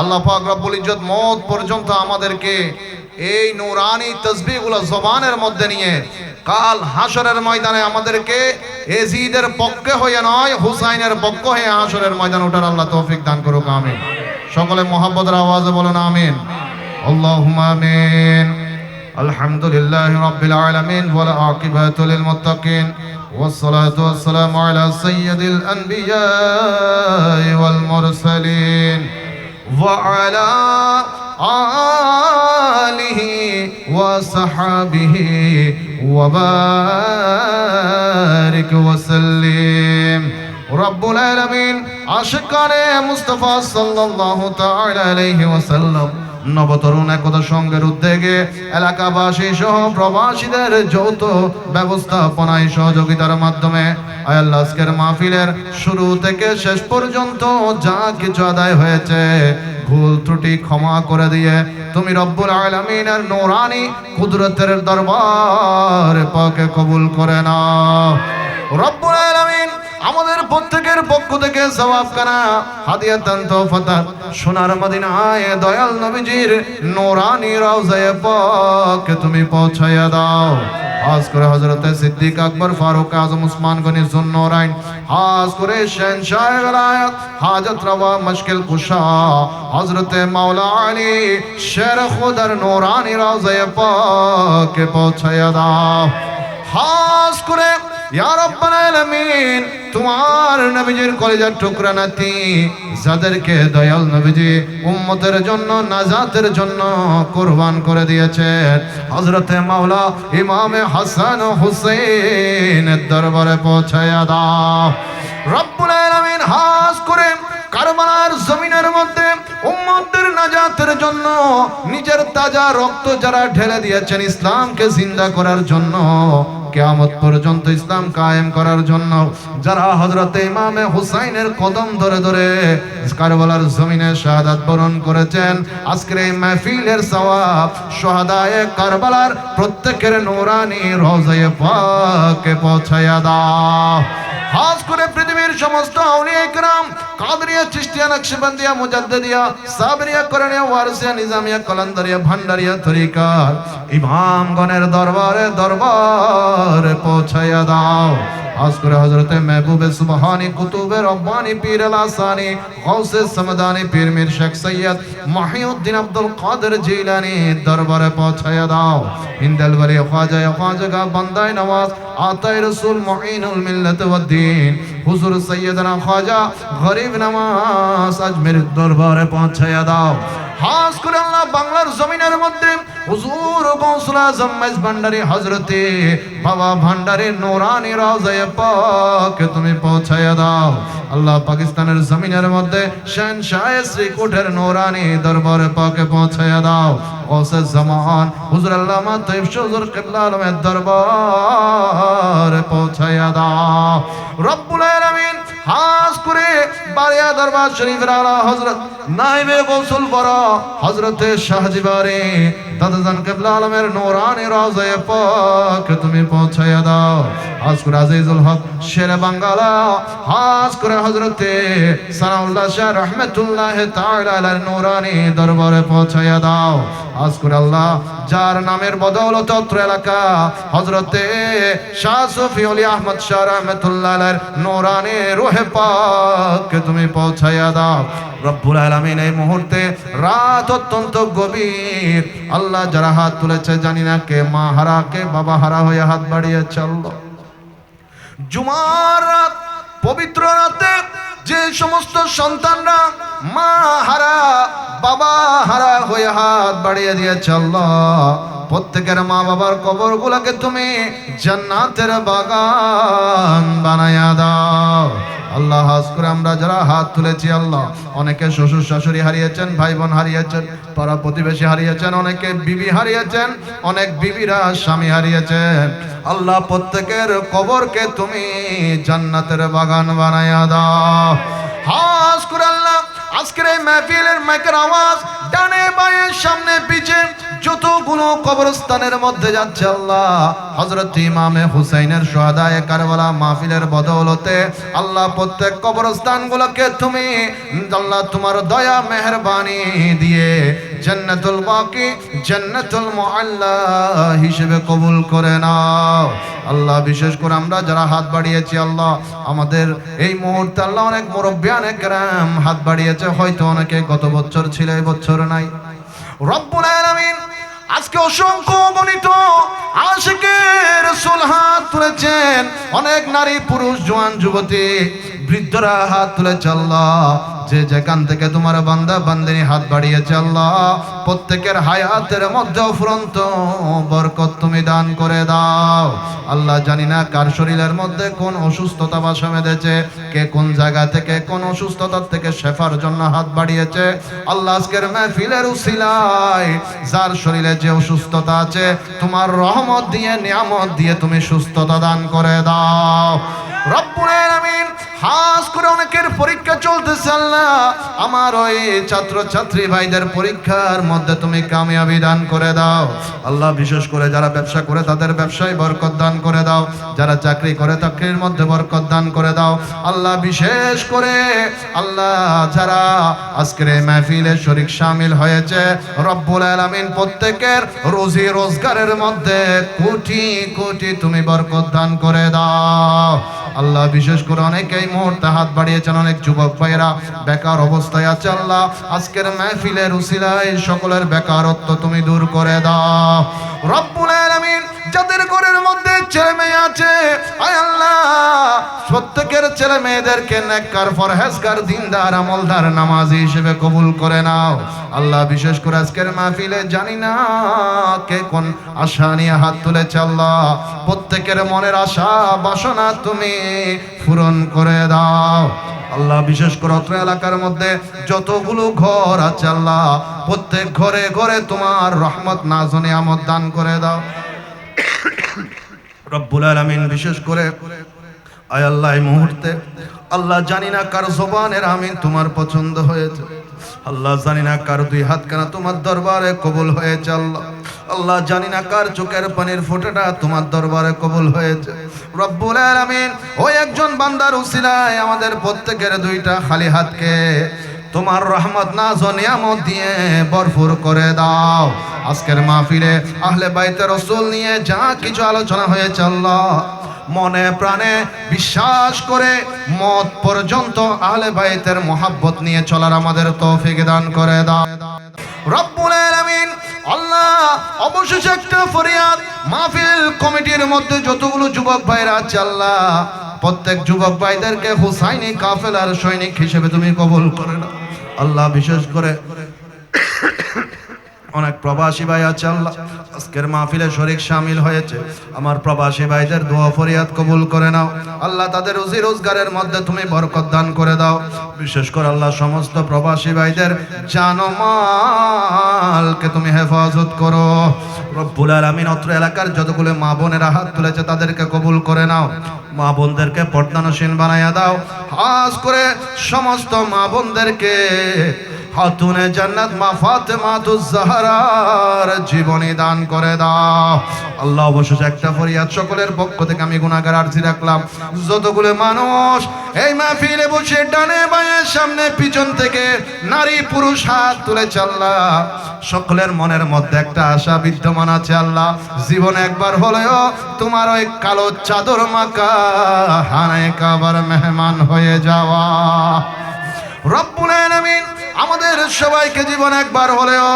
আল্লাহ পাক রব্বুল ইজ্জত মত পর্যন্ত আমাদেরকে এই নুরানি তসবিহগুলো জবানের মধ্যে নিয়ে কাল হাসরের ময়দানে আমাদেরকে এজিদের পক্ষে হয়ে নয় হুসাইনের পক্ষ হয়ে হাসরের ময়দান ওঠার আল্লাহ তৌফিক দান করুক আমিন সকলে মোহাম্মদের আওয়াজে বলুন আমিন আল্লাহুম্মা আমিন আলহামদুলিল্লাহি রাব্বিল আলামিন ওয়াল আকিবাতু লিল মুত্তাকিন والصلاة والسلام على سيد الأنبياء والمرسلين وعلى آله وصحبه وبارك وسلم. رب العالمين عاشقان مصطفى صلى الله تعالى عليه وسلم. নবতরুণ একতা সঙ্গের উদ্যোগে এলাকাবাসী সহ প্রবাসীদের যৌথ ব্যবস্থাপনায় সহযোগিতার মাধ্যমে আয়াল্লাহ আজকের মাহফিলের শুরু থেকে শেষ পর্যন্ত যা কিছু আদায় হয়েছে, ভুল ত্রুটি ক্ষমা করে দিয়ে তুমি রব্বুল আলামিনের নোরানি কুদরতের দরবার পাকে কবুল করে নাও। রব্বুল আলামিন আমাদের প্রত্যেকের পক্ষ থেকে সওয়াব কানা হাদিয়াতান তোফাতান সোনার মদিনায় দয়াল নবীজির নোরানি রওজায়ে পাক তুমি পৌঁছায়া দাও। হাজ করে হযরতে সিদ্দিক আকবর, ফারুক আজম, উসমান গনি জুন্নুরাইন হাজ করে শাহ বেলায়েত হাজত রওয়া, মুশকিল কুশা, হযরতে মাওলা আলী, শের খুদার নোরানি রওজায়ে পাক পৌঁছায়া দাও। হাজ করে তোমার নবীজির কলেজার টুকরা নাতি, যাদেরকে দয়াল নবীজি উম্মতের জন্য, নাজাতের জন্য কুরবান করে দিয়েছে হযরতে মাওলা ইমামে হাসান হুসেনের দরবারে পৌঁছায়া দাও। রব্বুল হাস করে কারবালার জমিনের মধ্যে উম্মতের নাজাতের জন্য, নিজের তাজা রক্ত যারা ঢেলে দিয়েছেন ইসলামকে জিন্দা করার জন্য কেয়ামত পর্যন্ত ইসলাম কায়েম করার জন্য যারা হজরতে ইমামে হুসাইনের কদম ধরে ধরে কারবালার জমিনে শাহাদাত বরণ করেছেন, আজকের এই মাহফিলের সওয়াব শাহাদায়ে কারবালার প্রত্যেকের নোরানি রওজায়ে পাকে পৌঁছায়া দাও। হাজ করে পৃথিবীর সমস্ত আউলিয়া ইকরাম কাদরিয়া চিস্তিয়া নকশবন্দিয়া মুজাদ্দিদিয়া সাবরিয়া করণিয়া ওয়ারসিয়া নিজামিয়া কলন্দরিয়া ভান্ডারিয়া তরিকার ইমামগণের দরবারে দরবারে পৌঁছাইয়া দাও आस्कर हज़रत महबूब सुबहानी, कुतुब रब्बानी, पीर अलासानी गौस समदानी, पीर मीर शेख सैयद माहिउद्दीन अब्दुल कादिर जिलानी दरबार पहुँचाया दाओ इन दलबरे ख्वाजा ख्वाजा का बंदा नवाज़ आता है रसूल मुईनुल मिल्लत व दीन। हुजूर सैयदना ख्वाजा गरीब नवाज़ अजमेर दरबार पहुँचाया दाओ হাস করে আল্লাহ বাংলার জমিনের মধ্যে হুজুর গৌসুল আজম মেজ ভান্ডারি হজরতে বাবা ভান্ডারি নোরানি রাজায় পাক, তুমি পৌঁছায়া দাও। আল্লাহ পাকিস্তানের জমিনের মধ্যে শেন শাহ শ্রীকোটের নোরানি দরবারে পাকে পৌঁছায়া দাও। ওসে জামান, হুজুর আল্লামা তৈব হুজুর কিবলা আলমের দরবারে পৌঁছায়া দাও। রব্বুল আলামিন হাস করে বারিয়া দরবার শরীফের আলা হজরত নাইবে গোসল বড় হজরতে শাহজিবারে দাদাজান কিবলা আলমের নূরানি রাজায়ে পাক, তুমি পৌঁছায়া দাও। হাস করে আজিজুল হক শেরে বাঙ্গালা। হাস করে হযরতে সানাউল্লাহ শাহ রহমাতুল্লাহ তাআলা আলার নূরানি দরবারে পৌঁছায়া দাও। হাস করে আল্লাহ, যার নামের বদৌলত অত্র এলাকা, হযরতে শাহ সুফি অলি আহমদ শাহ রহমাতুল্লাহ নূরানি রুহে পাক, তুমি পৌঁছায়া দাও। রব্বুল আলামিন এই মুহূর্তে রাত অত্যন্ত গভীর। আল্লাহ যারা হাত তুলেছে, জানি না কে মা হারা, কে বাবা হারা হয়ে হাত বাড়িয়ে চলল। জুমার রাত, পবিত্র রাতে যে সমস্ত সন্তানরা মা হারা, বাবা হারা হয়ে হাত বাড়িয়ে দিয়েছে আল্লাহ প্রত্যেকের মা বাবার কবর গুলাকে তুমি জান্নাতের বাগান বানায়া দাও। আল্লাহ হাজ করে আমরা যারা হাত তুলেছি, আল্লাহ, অনেকে শ্বশুর শাশুড়ি হারিয়েছেন, ভাই বোন হারিয়েছেন পাড়া প্রতিবেশী হারিয়েছেন, অনেকে বিবি হারিয়েছেন, অনেক বিবিরা স্বামী হারিয়েছেন। আল্লাহ প্রত্যেকের কবরকে তুমি জান্নাতের বাগান বানায়া দাও। হাজ করে আল্লাহ, আজকের এই মাহফিলের মাইকের আওয়াজ ডানে বায়ে সামনে পিছে যতগুলো কবরস্থানের মধ্যে যাচ্ছে আল্লাহ হজরত ইমামে হুসাইনের সোহাদায় কারবালা মাহফিলের বদৌলতে আল্লাহ প্রত্যেক কবরস্থানগুলোকে তুমি আল্লাহ তোমার দয়া, মেহরবানি দিয়ে জান্নাতুল বাকি, জান্নাতুল মুআল্লা হিসেবে কবুল করে নাও। আল্লাহ, বিশেষ করে আমরা যারা হাত বাড়িয়েছি, আল্লাহ, আমাদের এই মুহূর্তে আল্লাহ অনেক মুরব্বিয়ান একরাম হাত বাড়িয়েছে। হয়তো অনেকে গত বছর ছিল এই বছর নাই। রব্বুল আলামিন আজকে অসংখ্য গণিত আশিকের রাসূল হাত তুলেছেন। অনেক নারী, পুরুষ, জোয়ান, যুবতী বৃদ্ধরা হাত তুলে আল্লাহ। যে যেখান থেকে তোমার বান্দা বান্দিনী হাত বাড়িয়েছে আল্লাহ, প্রত্যেকের হায়াতের মধ্যে ফুরন্ত বরকত তুমি দান করে দাও। আল্লাহ জানি না কার শরীরের মধ্যে কোন অসুস্থতা বাসা বেঁধেছে, কে কোন জায়গা থেকে কোন অসুস্থতার থেকে শেফার জন্য হাত বাড়িয়েছে। আল্লাহ আজকের মেহফিলের উসিলায় যার শরীরে যে অসুস্থতা আছে, তোমার রহমত দিয়ে, নিয়ামত দিয়ে তুমি সুস্থতা দান করে দাও। রব্বুল আলামিন হাস করে অনেকের পরীক্ষা চলতেছে আল্লাহ। আমার ওই ছাত্র ছাত্রী ভাইদের পরীক্ষার মধ্যে তুমি কামিয়াবি দান করে দাও। আল্লাহ বিশেষ করে যারা ব্যবসা করে তাদের ব্যবসায় বরকত দান করে দাও। যারা চাকরি করে চাকরির মধ্যে বরকত দান করে দাও। আল্লাহ বিশেষ করে, আল্লাহ যারা আজকের এই মাহফিলে শরিক শামিল হয়েছে, রব্বুল আলামিন প্রত্যেকের রোজি রোজগারের মধ্যে কোটি কোটি তুমি বরকত দান করে দাও। আল্লাহ বিশেষ করে অনেকেই মুহূর্তে হাত বাড়িয়েছেন অনেক যুবক ভাইয়েরা, বেকার অবস্থায় আছে আল্লাহ। আজকের মাহফিলের উসিলায় সকলের বেকারত্ব তুমি দূর করে দাও। রব্বুল আলামিন যাদের ঘরের মধ্যে ছেলে মেয়ে আছে। আয় আল্লাহ, প্রত্যেকের ছেলে মেয়েদেরকে নেককার ফরহেজগার দিনদার, আমলদার, নামাজি হিসেবে কবুল করে নাও। আল্লাহ বিশেষ করে আজকের মাহফিলে জানি না কে কোন আশা নিয়ে হাত তুলেছে আল্লাহ। প্রত্যেকের মনের আশা, বাসনা তুমি পূরণ করে দাও। আল্লাহ বিশেষ করে অত্র এলাকার মধ্যে যতগুলো ঘর আছে আল্লাহ, প্রত্যেক ঘরে ঘরে তোমার রহমত নাজনে আমদ দান করে দাও। রব্বুল আলামিন বিশেষ করে, আয় আল্লাহ এই মুহূর্তে, আল্লাহ জানি না কার জবানের আমিন তোমার পছন্দ হয়েছে। আল্লাহ জানি না কার দুই হাত কানা তোমার দরবারে কবুল হয়েছে, আল্লাহ। আল্লাহ জানি না কার চোখের পানির ফোঁটাটা তোমার দরবারে কবুল হয়েছে। রব্বুল আলামিন ওই একজন বান্দার উসিলায় আমাদের প্রত্যেকের দুইটা খালি হাতকে তোমার রহমত না ও নিয়ামত দিয়ে ভরপুর করে দাও। আজকের মাহফিলে আহলে বাইতে রসুল নিয়ে যা কিছু আলোচনা হয়ে আল্লাহ, মনে প্রাণে বিশ্বাস করে মত পর্যন্ত আহলে বাইতের মোহাব্বত নিয়ে চলার আমাদের তৌফিক দান করে দাও। রব্বুল আলামিন, আল্লাহ অবশেষে একটা ফরিয়াদ মাহফিল কমিটির মধ্যে যতগুলো যুবক ভাইরা আল্লাহ প্রত্যেক যুবক ভাইদেরকে হুসাইনি কাফেলার সৈনিক হিসেবে তুমি কবুল করে না আল্লাহ বিশেষ করে অনেক প্রবাসী ভাই আছে আল্লাহ। আজকের মাহফিলে শরীক শামিল হয়েছে। আমার প্রবাসী ভাইদের দোয়া ফরিয়াদ কবুল করে নাও। আল্লাহ তাদের রুজি রোজগারের মধ্যে তুমি বরকত দান করে দাও। বিশেষ করে আল্লাহ সমস্ত প্রবাসী ভাইদের জানমালকে তুমি হেফাজত করো। রব্বুল আলামিন অত্র এলাকার যতগুলো মা বোনেরা হাত তুলেছে তাদেরকে কবুল করে নাও। মা বোনদেরকে পর্দানসীন বানাইয়া দাও। হাস করে সমস্ত মা বোনদেরকে হাতুনে জান্নাত মা ফাতেমা জাহরার জীবনী দান করে দাও। আল্লাহ অবশেষে একটা ফরিয়াদ সকলের পক্ষ থেকে আমি গুনাহগার আরজি রাখলাম। যতগুলো মানুষ এই মাহফিলে বসে ডানে বাঁয়ে সামনে পিছন থেকে নারী পুরুষ হাত তুলে আল্লাহ সকলের মনের মধ্যে একটা আশা বিদ্যমান আছে আল্লাহ। জীবন একবার হলেও তোমার ওই কালো চাদর মাকা হানায় কাবার মেহমান হয়ে যাওয়া। আমাদের সবাইকে জীবন একবার হলেও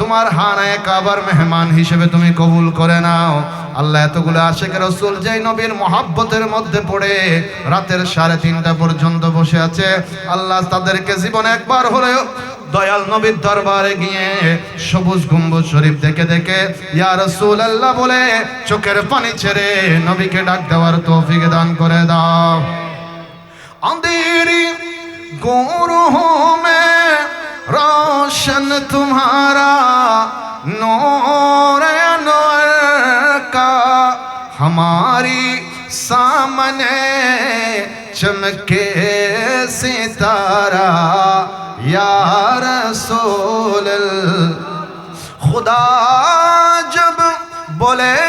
তোমার হানায় কাবার মেহমান হিসেবে তুমি কবুল করে নাও। আল্লাহ এতগুলো আশেখ রসুল যেই নবীর মহাব্বতের মধ্যে পড়ে, রাতের সাড়ে তিনটা পর্যন্ত বসে আছে, আল্লাহ তাদেরকে জীবন একবার হলেও দয়াল নবীর দরবারে গিয়ে সবুজ গুম্বুজ শরীফ দেখে দেখে, ইয়া রসুল আল্লাহ বলে, চোখের পানি ছেড়ে নবীকে ডাক দেওয়ার তৌফিক দান করে দাও। আন্ধেরি গৌর روشن تمہارا نور انور کا ہماری سامنے چمکے ستارہ یا رسول خدا جب بولے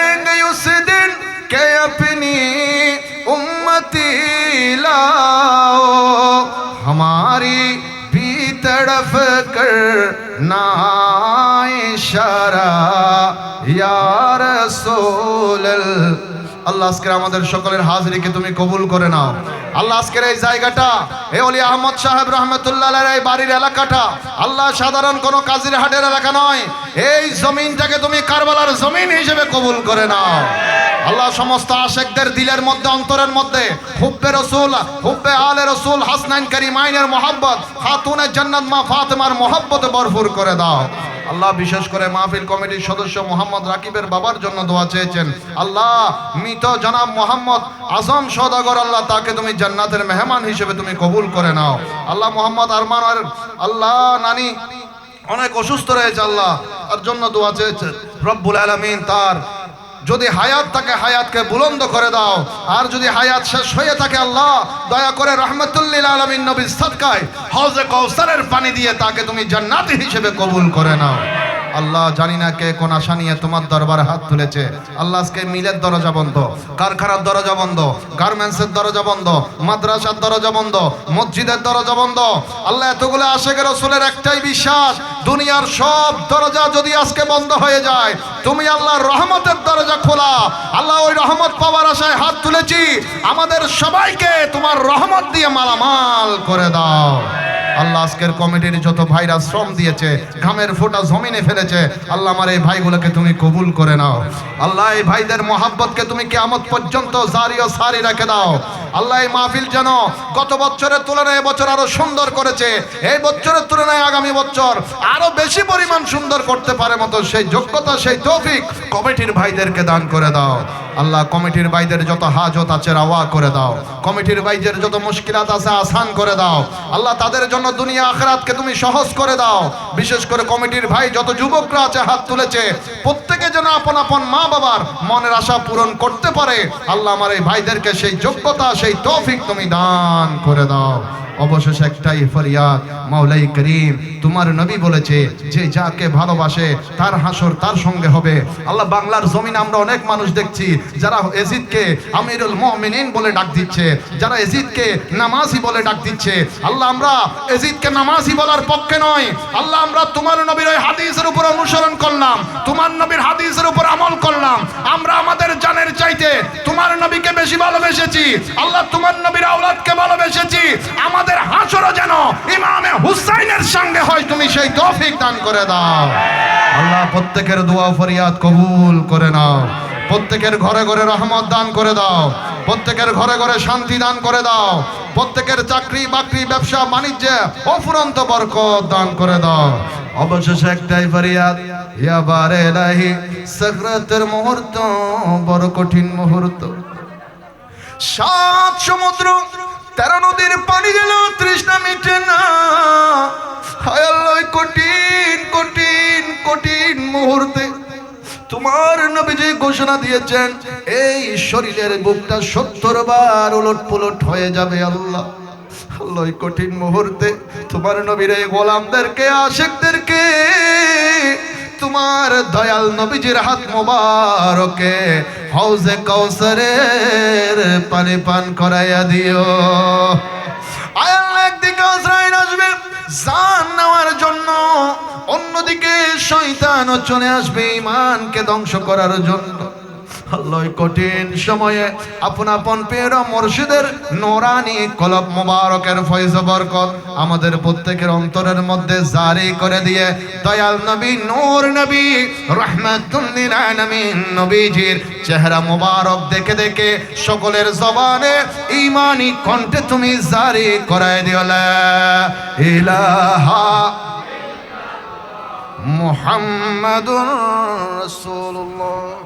तड़फ कर ना इशारा यार सोल আল্লাহ আজকের আমাদের সকলের হাজরিকে তুমি কবুল করে নাও আল্লাহ আজকের এই জায়গাটা এ অলি আহমদ সাহেব রহমতুল্লাহ এই বাড়ির এলাকাটা আল্লাহ সাধারণ কোনো কাজীর হাটের এলাকা নয় এই জমিনটাকে তুমি কারবালার জমিন হিসেবে কবুল করে নাও আল্লাহ সমস্ত আশেকদের দিলের মধ্যে, অন্তরের মধ্যে, হুব্বে রসুল, হুব্বে আলে রসুল, হাসনাইন করিমাইনের মোহাব্বত, খাতুনের জান্নাত মা ফাতেমার মোহাব্বত ভরপুর করে দাও। আল্লাহ বিশেষ করে মাহফিল কমিটির সদস্য মোহাম্মদ রাকিবের বাবার জন্য দোয়া চেয়েছেন। আল্লাহ, মৃত জনাব মোহাম্মদ আজম সদাগর আল্লাহ তাকে তুমি জান্নাতের মেহমান হিসেবে তুমি কবুল করে নাও। আল্লাহ মোহাম্মদ আরমান আর আল্লাহ নানি অনেক অসুস্থ রয়েছে, আল্লাহ তার জন্য দোয়া চেয়েছে রব্বুল আলমিন তার যদি হায়াত থাকে, হায়াতকে বুলন্দ করে দাও। আর যদি হায়াত শেষ হয়ে থাকে, আল্লাহ, দয়া করে রহমতুল্লিল আলমিন নবী সদকায় হজে কৌসারের পানি দিয়ে তাকে তুমি জান্নাতি হিসেবে কবুল করে নাও। আল্লাহ, জানি না কে কোন আশা নিয়ে তোমার দরবারে হাত তুলেছে। আল্লাহ, আজকে মিলের দরজা বন্ধ, কারখানার দরজা বন্ধ, গার্মেন্টসের দরজা বন্ধ, মাদ্রাসার দরজা বন্ধ, মসজিদের দরজা বন্ধ। আল্লাহ, এতগুলো আশেখ রসুলের একটাই বিশ্বাস দুনিয়ার সব দরজা যদি আজকে বন্ধ হয়ে যায়, তুমি আল্লাহর রহমতের দরজা খোলা। আল্লাহ ওই রহমত পাওয়ার আশায় হাত তুলেছি। আমাদের সবাইকে তোমার রহমত দিয়ে মালামাল করে দাও। আল্লাহ আজকের কমিটির যত ভাইরা শ্রম দিয়েছে, ঘামের ফোঁটা জমিনে ফেলেছে, আল্লাহ আমার এই ভাইগুলোকে তুমি কবুল করে নাও। আল্লাহ এই ভাইদের মহাব্বতকে তুমি কেমত পর্যন্ত জারি ও সারি রেখে দাও। আল্লাহ এই মাহফিল যেন গত বছরের তুলনায় এবছর আরও সুন্দর করেছে, এই বছরের তুলনায় আগামী বছর আরও বেশি পরিমাণ সুন্দর করতে পারে মতো সেই যোগ্যতা, সেই তৌফিক কমিটির ভাইদেরকে দান করে দাও। আল্লাহ কমিটির ভাইদের যত হাজত আছে, রাওয়া করে দাও। কমিটির ভাইদের যত মুশকিলাত আছে, আসান করে দাও। আল্লাহ তাদের জন্য দুনিয়া আখরাতকে তুমি সহজ করে দাও। বিশেষ করে কমিটির ভাই যত যুবকরা আছে, হাত তুলেছে, প্রত্যেকে যেন আপন আপন মা বাবার মনের আশা পূরণ করতে পারে, আল্লাহ আমার এই ভাইদেরকে সেই যোগ্যতা, সেই তৌফিক তুমি দান করে দাও। অবশেষে একটাই ফরিয়াদ, মাওলাই করিম, তোমার নবী বলেছে, যে যাকে ভালোবাসে, তার হাসর তার সঙ্গে হবে। আল্লাহ বাংলার জমিন আমরা অনেক মানুষ দেখছি, যারা এজিদকে আমিরুল মুমিনিন বলে ডাক দিচ্ছে, যারা এজিদকে নামাজি বলে ডাক দিচ্ছে। আল্লাহ আমরা এজিদকে নামাজি বলার পক্ষে নয়। আল্লাহ, আমরা তোমার নবীর ওই হাদিসের উপর অনুসরণ করলাম। তোমার নবীর হাদিসের উপর আমল করলাম। আমরা আমাদের চাইতে, তোমার নবীকে বেশি ভালোবেসেছি। আল্লাহ তোমার নবীর আওলাদকে ভালোবেসেছি। আমাদের হাসরও যেন ইমামে হুসাইনের সঙ্গে হয়, তুমি সেই তৌফিক দান করে দাও। আল্লাহ, প্রত্যেকের দোয়া ফরিয়াদ কবুল করে নাও। প্রত্যেকের ঘরে ঘরে রহমত দান করে দাও। প্রত্যেকের ঘরে ঘরে শান্তি দান করে দাও। প্রত্যেকের চাকরি বাকরি, ব্যবসা বাণিজ্যে অফুরন্ত বরকত দান করে দাও। অবশেষে একটাই ফরিয়াদ ইয়াবার এলাহি সাকরাতের মুহূর্ত বড় কঠিন মুহূর্ত। সাত সমুদ্র তেরো নদীর পানি গেল তৃষ্ণা মিটে না। হায় আল্লাহ, কঠিন কঠিন কঠিন মুহূর্তে তোমার নবীজি ঘোষণা দিয়েছেন এই শরীরের বুকটা সত্তর বার উলট পুলট হয়ে যাবে আল্লাহ। আল্লাহ কঠিন মুহূর্তে তোমার নবীর এই গোলামদেরকে আশেকদেরকে তোমার দয়াল নবীজির হাত মোবারকে হাউজে কৌসরের পানি পান করাইয়া দিও। আয়াল একদিকে আজরাইল আসবে, জান নেওয়ার জন্য। অন্যদিকে শয়তানও চলে আসবে ইমানকে ধ্বংস করার জন্য। আল্লাহ কঠিন সময়ে আপন আপন পের মুর্শিদের নোরানি কলব মোবারকের ফয়জ বরকত আমাদের প্রত্যেকের অন্তরের মধ্যে জারি করে দিয়ে দয়াল নবী, নূর নবী রহমাতুল্লিল আলামিন নবীজির চেহারা মোবারক দেখে দেখে সকলের জবানে ইমানি কণ্ঠে তুমি জারি করায় দিও লা ইলাহা মুহাম্মাদুর রাসূলুল্লাহ।